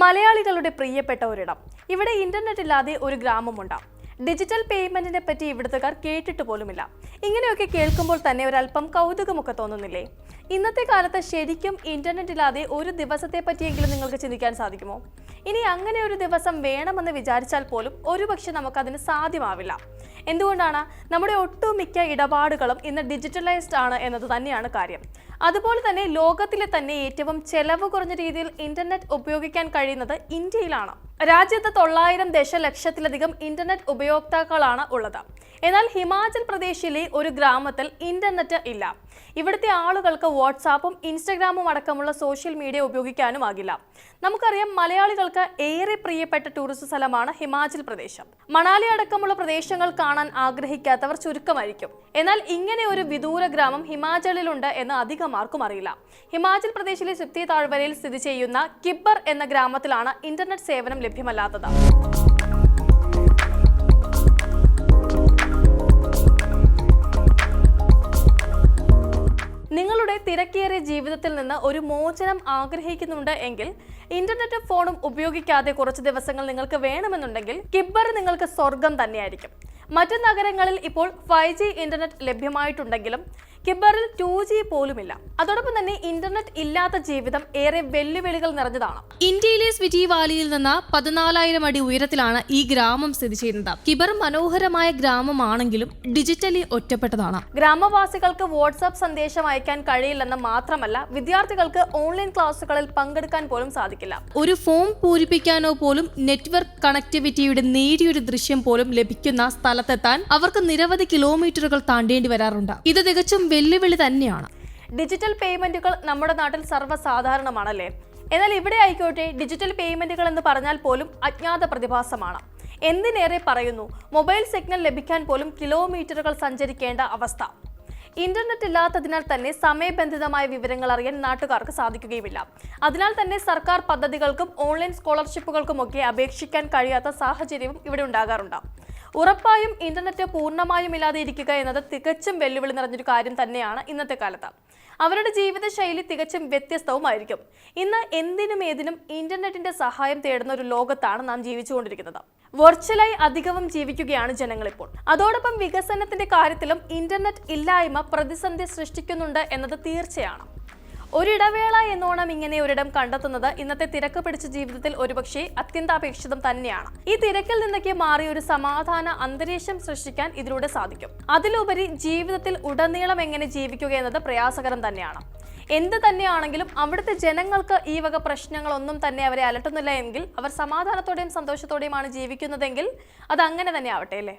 മലയാളികളുടെ പ്രിയപ്പെട്ട ഒരിടം. ഇവിടെ ഇന്റർനെറ്റ് ഇല്ലാതെ ഒരു ഗ്രാമമുണ്ട്. ഡിജിറ്റൽ പേയ്മെന്റിനെ പറ്റി ഇവിടുത്തുകാർ കേട്ടിട്ട് പോലുമില്ല. ഇങ്ങനെയൊക്കെ കേൾക്കുമ്പോൾ തന്നെ ഒരല്പം കൗതുകമൊക്കെ തോന്നുന്നില്ലേ? ഇന്നത്തെ കാലത്ത് ശരിക്കും ഇന്റർനെറ്റ് ഇല്ലാതെ ഒരു ദിവസത്തെ പറ്റിയെങ്കിലും നിങ്ങൾക്ക് ചിന്തിക്കാൻ സാധിക്കുമോ? ഇനി അങ്ങനെ ഒരു ദിവസം വേണമെന്ന് വിചാരിച്ചാൽ പോലും ഒരുപക്ഷെ നമുക്കതിന് സാധ്യമാവില്ല. എന്തുകൊണ്ടാണ്? നമ്മുടെ ഒട്ടുമിക്ക ഇടപാടുകളും ഇന്ന് ഡിജിറ്റലൈസ്ഡ് ആണ് എന്നത് തന്നെയാണ് കാര്യം. അതുപോലെ തന്നെ ലോകത്തിലെ തന്നെ ഏറ്റവും ചെലവ് കുറഞ്ഞ രീതിയിൽ ഇന്റർനെറ്റ് ഉപയോഗിക്കാൻ കഴിയുന്നത് ഇന്ത്യയിലാണ്. രാജ്യത്ത് തൊള്ളായിരം ദശലക്ഷത്തിലധികം ഇന്റർനെറ്റ് ഉപയോക്താക്കളാണ് ഉള്ളത്. എന്നാൽ ഹിമാചൽ പ്രദേശിലെ ഒരു ഗ്രാമത്തിൽ ഇന്റർനെറ്റ് ഇല്ല. ഇവിടുത്തെ ആളുകൾക്ക് വാട്സാപ്പും ഇൻസ്റ്റഗ്രാമും അടക്കമുള്ള സോഷ്യൽ മീഡിയ ഉപയോഗിക്കാനും ആകില്ല. നമുക്കറിയാം മലയാളികൾക്ക് ഏറെ പ്രിയപ്പെട്ട ടൂറിസ്റ്റ് സ്ഥലമാണ് ഹിമാചൽ പ്രദേശം. മണാലി അടക്കമുള്ള പ്രദേശങ്ങൾ കാണാൻ ആഗ്രഹിക്കാത്തവർ ചുരുക്കമായിരിക്കും. എന്നാൽ ഇങ്ങനെ ഒരു വിദൂര ഗ്രാമം ഹിമാചലിലുണ്ട് എന്ന് അധികം ആർക്കും അറിയില്ല. ഹിമാചൽ പ്രദേശിലെ സിപ്തി താഴ്വരയിൽ സ്ഥിതി ചെയ്യുന്ന കിബ്ബർ എന്ന ഗ്രാമത്തിലാണ് ഇന്റർനെറ്റ് സേവനം ലഭ്യമല്ലാത്തത്. നിങ്ങളുടെ തിരക്കേറിയ ജീവിതത്തിൽ നിന്ന് ഒരു മോചനം ആഗ്രഹിക്കുന്നുണ്ട് എങ്കിൽ ഇന്റർനെറ്റും ഫോണും ഉപയോഗിക്കാതെ കുറച്ച് ദിവസങ്ങൾ നിങ്ങൾക്ക് വേണമെന്നുണ്ടെങ്കിൽ കിബ്ബർ നിങ്ങൾക്ക് സ്വർഗം തന്നെയായിരിക്കും. മറ്റു നഗരങ്ങളിൽ ഇപ്പോൾ ഫൈവ് ജി ഇന്റർനെറ്റ് ലഭ്യമായിട്ടുണ്ടെങ്കിലും കിബ്ബറിൽ ടു ജി പോലുമില്ല. അതോടൊപ്പം തന്നെ ഇന്റർനെറ്റ് ഇല്ലാത്ത ജീവിതം ഏറെ വെല്ലുവിളികൾ നിറഞ്ഞതാണ്. ഇന്ത്യയിലെ സ്വിറ്റി വാലിയിൽ നിന്ന് പതിനാലായിരം അടി ഉയരത്തിലാണ് ഈ ഗ്രാമം സ്ഥിതി ചെയ്യുന്നത്. കിബർ മനോഹരമായ ഗ്രാമമാണെങ്കിലും ഡിജിറ്റലി ഒറ്റപ്പെട്ടതാണ്. ഗ്രാമവാസികൾക്ക് വാട്സാപ്പ് സന്ദേശം അയക്കാൻ കഴിയില്ലെന്ന് മാത്രമല്ല വിദ്യാർത്ഥികൾക്ക് ഓൺലൈൻ ക്ലാസുകളിൽ പങ്കെടുക്കാൻ പോലും സാധിക്കില്ല. ഒരു ഫോം പൂരിപ്പിക്കാനോ പോലും നെറ്റ്വർക്ക് കണക്ടിവിറ്റിയുടെ നേരിയൊരു ദൃശ്യം പോലും ലഭിക്കുന്ന സ്ഥലത്തെത്താൻ അവർക്ക് നിരവധി കിലോമീറ്ററുകൾ താണ്ടേണ്ടി വരാറുണ്ട്. ഇത് തികച്ചും വെല്ലുവിളി തന്നെയാണ്. ഡിജിറ്റൽ പേയ്മെന്റുകൾ നമ്മുടെ നാട്ടിൽ സർവസാധാരണമാണല്ലേ? എന്നാൽ ഇവിടെ ആയിക്കോട്ടെ ഡിജിറ്റൽ പേയ്മെന്റുകൾ എന്ന് പറഞ്ഞാൽ പോലും അജ്ഞാത പ്രതിഭാസമാണ്. എന്തിനേറെ പറയുന്നു? മൊബൈൽ സിഗ്നൽ ലഭിക്കാൻ പോലും കിലോമീറ്ററുകൾ സഞ്ചരിക്കേണ്ട അവസ്ഥ. ഇന്റർനെറ്റ് ഇല്ലാത്തതിനാൽ തന്നെ സമയബന്ധിതമായ വിവരങ്ങൾ അറിയാൻ നാട്ടുകാർക്ക് സാധിക്കുകയുമില്ല. അതിനാൽ തന്നെ സർക്കാർ പദ്ധതികൾക്കും ഓൺലൈൻ സ്കോളർഷിപ്പുകൾക്കുമൊക്കെ അപേക്ഷിക്കാൻ കഴിയാത്ത സാഹചര്യവും ഇവിടെ ഉണ്ടാകാറുണ്ട്. ഉറപ്പായും ഇന്റർനെറ്റ് പൂർണമായും ഇല്ലാതെ ഇരിക്കുക എന്നത് തികച്ചും വെല്ലുവിളി നിറഞ്ഞൊരു കാര്യം തന്നെയാണ് ഇന്നത്തെ കാലത്ത്. അവരുടെ ജീവിതശൈലി തികച്ചും വ്യത്യസ്തവുമായിരിക്കും. ഇന്ന് എന്തിനും ഏതിനും ഇന്റർനെറ്റിന്റെ സഹായം തേടുന്ന ഒരു ലോകത്താണ് നാം ജീവിച്ചുകൊണ്ടിരിക്കുന്നത്. വെർച്വലായി അധികവും ജീവിക്കുകയാണ് ജനങ്ങളിപ്പോൾ അതോടൊപ്പം വികസനത്തിന്റെ കാര്യത്തിലും ഇന്റർനെറ്റ് ഇല്ലായ്മ പ്രതിസന്ധി സൃഷ്ടിക്കുന്നുണ്ട് എന്നത് തീർച്ചയാണ്. ഒരിടവേള എന്നോണം ഇങ്ങനെ ഒരിടം കണ്ടെത്തുന്നത് ഇന്നത്തെ തിരക്ക് പിടിച്ച ജീവിതത്തിൽ ഒരുപക്ഷെ അത്യന്താപേക്ഷിതം തന്നെയാണ്. ഈ തിരക്കിൽ നിന്നൊക്കെ മാറി ഒരു സമാധാന അന്തരീക്ഷം സൃഷ്ടിക്കാൻ ഇതിലൂടെ സാധിക്കും. അതിലുപരി ജീവിതത്തിൽ ഉടനീളം എങ്ങനെ ജീവിക്കുക എന്നത് പ്രയാസകരം തന്നെയാണ്. എന്ത് തന്നെയാണെങ്കിലും അവിടുത്തെ ജനങ്ങൾക്ക് ഈ വക പ്രശ്നങ്ങളൊന്നും തന്നെ അവരെ അലട്ടുന്നില്ല എങ്കിൽ അവർ സമാധാനത്തോടെയും സന്തോഷത്തോടെയുമാണ് ജീവിക്കുന്നതെങ്കിൽ അത് അങ്ങനെ തന്നെ ആവട്ടെ അല്ലേ?